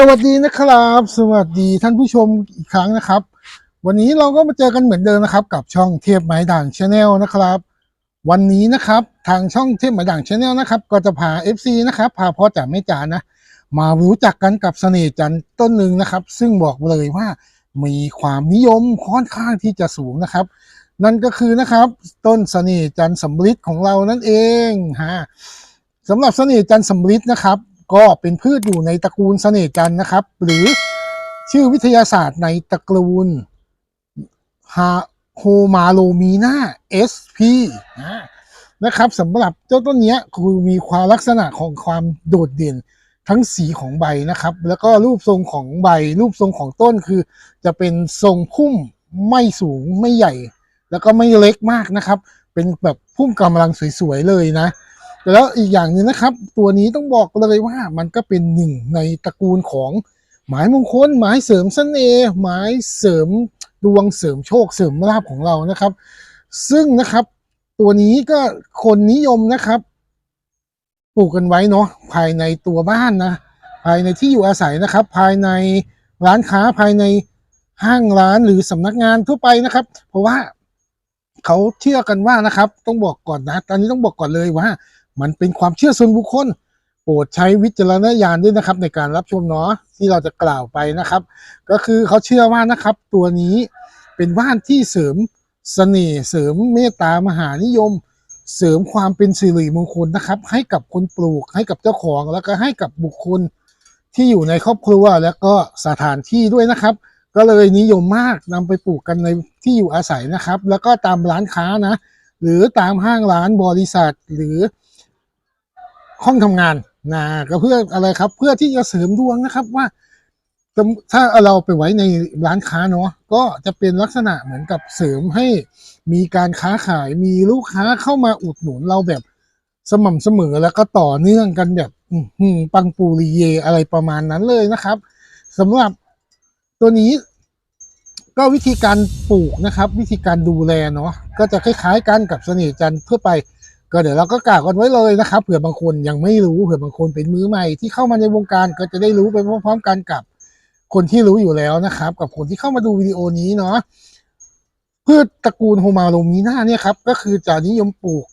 สวัสดีนะครับ สวัสดีท่านผู้ชมอีกครั้งนะครับ วันนี้เราก็มาเจอกันเหมือนเดิมนะครับ กับช่องเทพไม้ด่างชาแนลนะครับ วันนี้นะครับทางช่องเทพไม้ด่างชาแนลนะครับ ก็จะพา FC นะครับพาพ่อจ๋าแม่จ๋านะ มารู้จักกันกับเสน่ห์จันทร์ต้นหนึ่งนะครับ ซึ่งบอกเลยว่ามีความนิยมค่อนข้างที่จะสูงนะครับ นั่นก็คือนะครับต้นเสน่ห์จันทร์สำริดของเรานั่นเองฮะสำหรับเสน่ห์จันทร์สำริดนะครับ ก็เป็นพืชอยู่ในตระกูลเสน่ห์จันนะครับ หรือชื่อวิทยาศาสตร์ในตระกูลฮาโฮมาโลมีนาเอสพีนะครับสำหรับเจ้าต้นนี้คือมีความลักษณะของความโดดเด่นทั้งสีของใบนะครับ แล้วก็รูปทรงของใบ รูปทรงของต้นคือ จะเป็นทรงพุ่มไม่สูงไม่ใหญ่ แล้วก็ไม่เล็กมากนะครับ เป็นแบบพุ่มกำลังสวยๆเลยนะ แล้วอีกอย่างหนึ่งนะครับ ตัวนี้ต้องบอกเลยว่ามันก็เป็นหนึ่งในตระกูลของไม้มงคลไม้เสริมเสน่ห์ไม้เสริมดวงเสริมโชคเสริมลาภของเรานะครับ ซึ่งนะครับ ตัวนี้ก็คนนิยมนะครับปลูกกันไว้เนาะภายในตัวบ้านนะ ภายในที่อยู่อาศัยนะครับ ภายในร้านค้าภายในห้างร้านหรือสำนักงานทั่วไปนะครับ เพราะว่าเขาเชื่อกันว่านะครับ ต้องบอกก่อนนะ ตอนนี้ต้องบอกก่อนเลยว่า มันเป็นความเชื่อส่วนบุคคล โปรดใช้วิจารณญาณด้วยนะครับ ในการรับชมเนาะที่เราจะกล่าวไปนะครับ ก็คือเขาเชื่อว่านะครับ ตัวนี้เป็นว่านที่เสริมเสน่ห์เสริมเมตตามหานิยม เสริมความเป็นสิริมงคลนะครับ ให้กับคนปลูกให้กับเจ้าของแล้วก็ให้กับบุคคลที่อยู่ในครอบครัวแล้วก็สถานที่ด้วยนะครับ ก็เลยนิยมมากนำไปปลูกกันในที่อยู่อาศัยนะครับ แล้วก็ตามร้านค้านะ หรือตามห้างร้านบริษัทหรือ ห้องทำงานนะก็เพื่ออะไรครับ เพื่อที่จะเสริมดวงนะครับว่า ถ้าเราไปไว้ในร้านค้าเนาะก็จะเป็นลักษณะเหมือนกับเสริมให้มีการค้าขายมีลูกค้าเข้ามาอุดหนุนเราแบบสม่ำเสมอแล้วก็ต่อเนื่องกันแบบปังปูริเยอะไรประมาณนั้นเลยนะครับสำหรับตัวนี้ก็วิธีการปลูกนะครับ วิธีการดูแลเนาะก็จะคล้ายๆกันกับเสน่ห์จันทร์ทั่วไป ก็เดี๋ยวเราก็กล่าวกันไว้เลยนะครับเผื่อบางคนยังไม่รู้เผื่อบางคนเป็นมือใหม่ที่เข้ามาในวงการก็จะได้รู้ไปพร้อมๆกันกับคนที่รู้อยู่แล้วนะครับ กับคนที่เข้ามาดูวิดีโอนี้เนาะพืชตระกูลโฮมาโลมีนาเนี่ยครับก็คือจะนิยมปลูก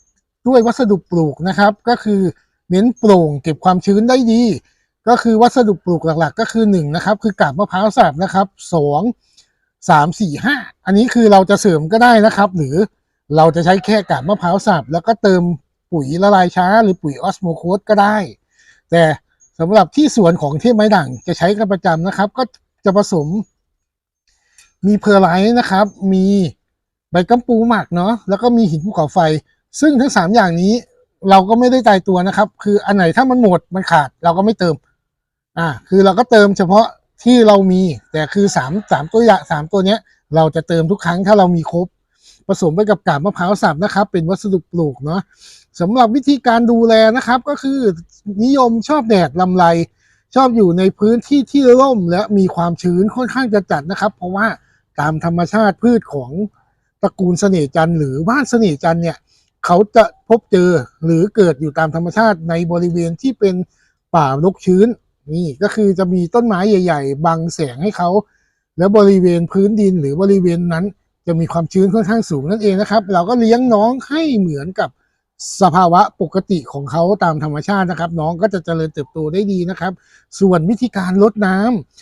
ด้วยวัสดุปลูกนะครับ ก็คือเน้นโปร่งเก็บความชื้นได้ดี ก็คือวัสดุปลูกหลักๆ ก็คือหนึ่งนะครับคือกาบมะพร้าวสับนะครับสองสามสี่ห้าอันนี้คือเราจะเสริมก็ได้นะครับ หรือ เราจะใช้แค่กากมะพร้าวสับแล้วก็เติมปุ๋ยละลายช้า หรือปุ๋ยออสโมโคสก็ได้ แต่สำหรับที่สวนของเทพไม้ด่างจะใช้กันประจำนะครับ ก็จะผสม มีเพอร์ไลท์นะครับ มีใบกัมปูหมักเนาะแล้วก็มีหินภูเขาไฟ ซึ่งทั้งสามอย่างนี้เราก็ไม่ได้ตายตัวนะครับ คืออันไหนถ้ามันหมดมันขาดเราก็ไม่เติม อ่า คือเราก็เติมเฉพาะที่เรามี แต่คือสามสามตัวอย่างสามตัวเนี้ย เราจะเติมทุกครั้งถ้าเรามีครบ ผสมไปกับกาบมะพร้าวสับนะครับ เป็นวัสดุปลูกเนาะสำหรับวิธีการดูแลนะครับ ก็คือนิยมชอบแดดลำไร ชอบอยู่ในพื้นที่ที่ร่ม และมีความชื้นค่อนข้างจะจัดนะครับ เพราะว่าตามธรรมชาติพืชของตระกูลเสน่จันทร์หรือว่านเสน่จันทร์เนี่ยเขาจะพบเจอหรือเกิดอยู่ตามธรรมชาติในบริเวณที่เป็นป่ารกชื้นนี่ก็คือจะมีต้นไม้ใหญ่ ๆ บังแสงให้เขา แล้วบริเวณพื้นดินหรือบริเวณนั้น จะมีความชื้นค่อนข้างสูงนั่นเองนะครับ เราก็เลี้ยงน้องให้เหมือนกับสภาวะปกติของเขาตามธรรมชาตินะครับ น้องก็จะเจริญเติบโตได้ดีนะครับ ส่วนวิธีการลดน้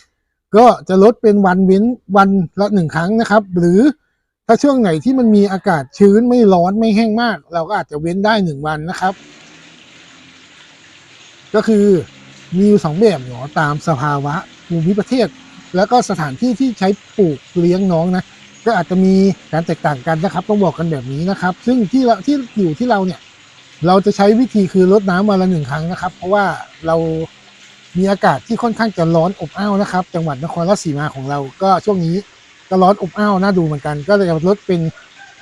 ำก็จะลดเป็นวันเว้นวันละหนึ่งครั้งนะครับ หรือถ้าช่วงไหนที่มันมีอากาศชื้นไม่ร้อนไม่แห้งมาก เราก็อาจจะเว้นได้หนึ่งวันนะครับ ก็คือมีสองแบบเนาะตามสภาวะภูมิประเทศ แล้วก็สถานที่ที่ใช้ปลูกเลี้ยงน้องนะ ก็อาจจะมีการแตกต่างกันนะครับ ต้องบอกกันแบบนี้นะครับ ซึ่งที่เราที่อยู่ที่เราเนี่ย เราจะใช้วิธีคือลดน้ำวันละหนึ่งครั้งนะครับ เพราะว่าเรามีอากาศที่ค่อนข้างจะร้อนอบอ้าวนะครับ จังหวัดนครราชสีมาของเรา ก็ช่วงนี้ก็ร้อนอบอ้าวน่าดูเหมือนกัน ก็เลยลดเป็น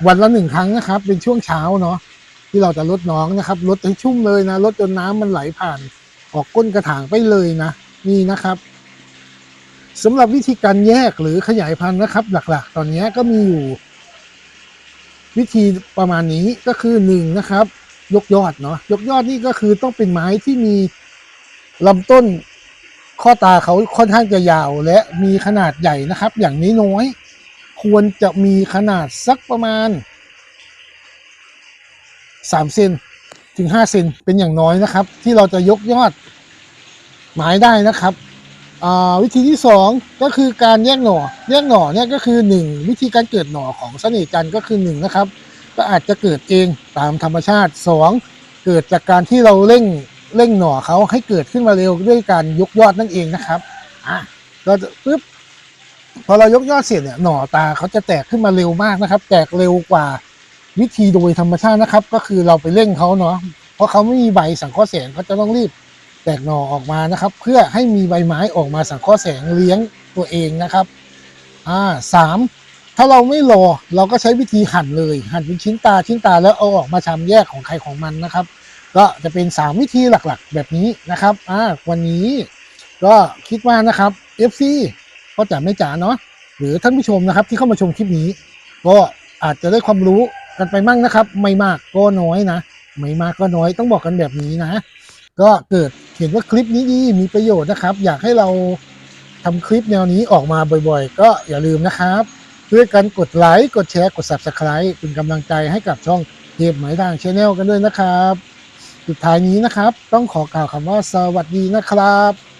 วันละหนึ่งครั้งนะครับ เป็นช่วงเช้าเนาะที่เราจะลดน้องนะครับลดให้ชุ่มเลยนะลดจนน้ำมันไหลผ่าน ออกก้นกระถางไปเลยนะ นี่นะครับ สำหรับวิธีการแยกหรือขยายพันธุ์นะครับ หลักๆ ตอนนี้ก็มีอยู่ วิธีประมาณนี้ก็คือหนึ่งนะครับ ยกยอดเนาะยกยอดนี่ก็คือต้องเป็นไม้ที่มีลำต้นข้อตาเขาค่อนข้างจะยาวและมีขนาดใหญ่นะครับ อย่างนี้น้อยๆควรจะมีขนาดสักประมาณ3เซนถึง5เซนเป็นอย่างน้อยนะครับ ที่เราจะยกยอดไม้ได้นะครับ วิธีที่สองก็คือการแยกหน่อ แยกหน่อเนี่ยก็คือหนึ่งวิธีการเกิดหน่อของเสน่ห์จันทร์ก็คือหนึ่งนะครับก็อาจจะเกิดเองตามธรรมชาติสองเกิดจากการที่เราเร่งเร่งหน่อเขาให้เกิดขึ้นมาเร็วด้วยการยกยอดนั่นเองนะครับอะก็ปึ๊บพอเรายกยอดเสร็จเนี่ยหน่อตาเขาจะแตกขึ้นมาเร็วมากนะครับ แตกเร็วกว่าวิธีโดยธรรมชาตินะครับ ก็คือเราไปเร่งเขาเนาะเพราะเขาไม่มีใบสังเคราะห์แสงเขาจะต้องรีบ แตกหน่อออกมานะครับ เพื่อให้มีใบไม้ออกมาสังเคราะห์แสงเลี้ยงตัวเองนะครับอ่าสามถ้าเราไม่รอเราก็ใช้วิธีหั่นเลย หั่นเป็นชิ้นตาชิ้นตาแล้วเอาออกมาชำแยกของใครของมันนะครับ ก็จะเป็น 3 วิธีหลักๆ แบบนี้นะครับอ่าวันนี้ก็คิดว่านะครับ FC ก็จะไม่จ๋าเนาะหรือท่านผู้ชมนะครับที่เข้ามาชมคลิปนี้ ก็อาจจะได้ความรู้กันไปมั่งนะครับ ไม่มากก็น้อยนะ ไม่มากก็น้อยต้องบอกกันแบบนี้นะ ก็เกิดเห็นว่าคลิปนี้ดีมีประโยชน์นะครับ อยากให้เราทำคลิปแนวนี้ออกมาบ่อยๆ ก็อย่าลืมนะครับช่วยกันกดไลค์กดแชร์กด Subscribe เป็นกำลังใจให้กับช่องเทพหมายด่างชาแนลกันด้วยนะครับ สุดท้ายนี้นะครับ ต้องขอกล่าวคำว่าสวัสดีนะครับ